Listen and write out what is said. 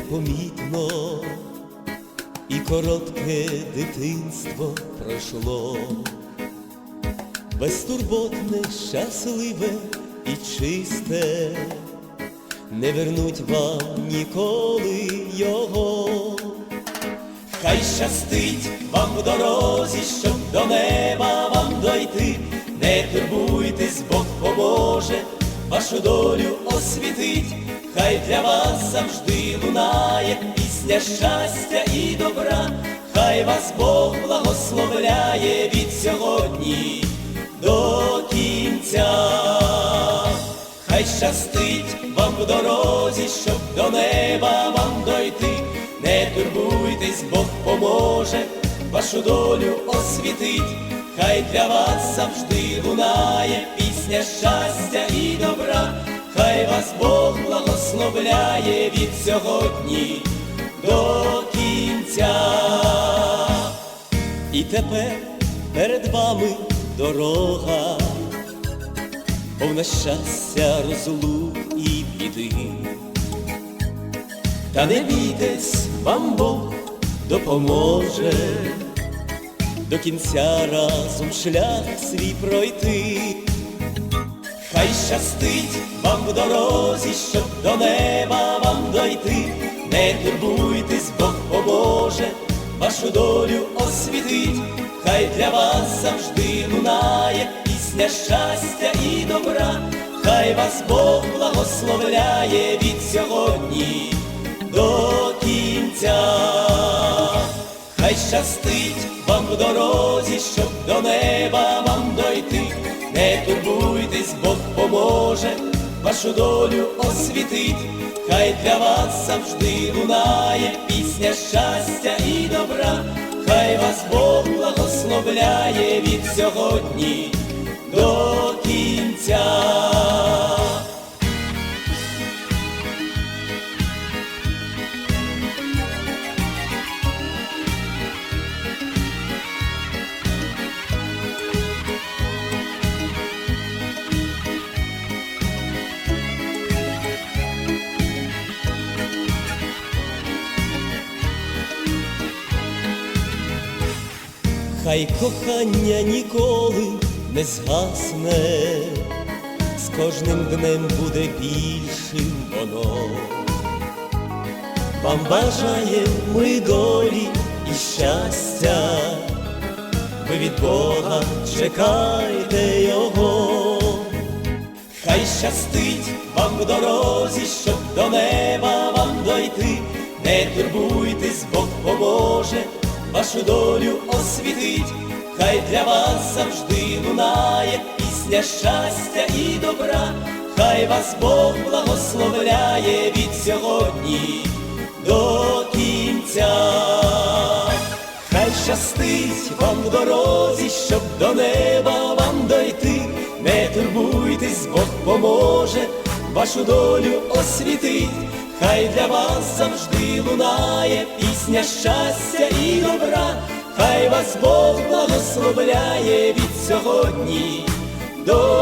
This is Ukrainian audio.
непомітно, і коротке дитинство пройшло, безтурботне, щасливе і чисте, не вернуть вам ніколи його. Хай щастить вам в дорозі, щоб до неба вам дойти, не турбуйтесь, Бог поможе, вашу долю освітить, хай для вас завжди лунає пісня щастя і добра, хай вас Бог благословляє від сьогодні до кінця. Хай щастить вам в дорозі, щоб до неба вам дойти, не турбуйтесь, Бог поможе, вашу долю освітить, хай для вас завжди лунає пісня щастя і добра, хай вас Бог благословляє від сьогодні до кінця. І тепер перед вами дорога повна щастя, розлук і біди. Та не бійтесь, вам Бог допоможе до кінця разом шлях свій пройти. Хай щастить вам в дорозі, щоб до неба вам дойти, не турбуйтесь, Бог поможе, вашу долю освітить, хай для вас завжди лунає пісня щастя і добра, хай вас Бог благословляє від сьогодні до кінця. Хай щастить вам в дорозі, щоб до неба вам дойти, не турбуйтесь, Бог поможе, вашу долю освітить, хай для вас завжди лунає пісня щастя і добра, хай вас Бог благословляє від сьогодні до кінця. Хай кохання ніколи не згасне, з кожним днем буде більшим воно. Вам бажає ми долі і щастя, ви від Бога чекайте його. Хай щастить вам в дорозі, щоб до неба вам дойти, не турбуйтесь, Бог поможе, вашу долю освітить, хай для вас завжди лунає пісня щастя і добра, хай вас Бог благословляє від сьогодні до кінця. Хай щастить вам в дорозі, щоб до неба вам дойти, не турбуйтесь, Бог поможе, вашу долю освітить, хай для вас завжди лунає пісня щастя і добра, хай вас Бог благословляє від сьогодні до.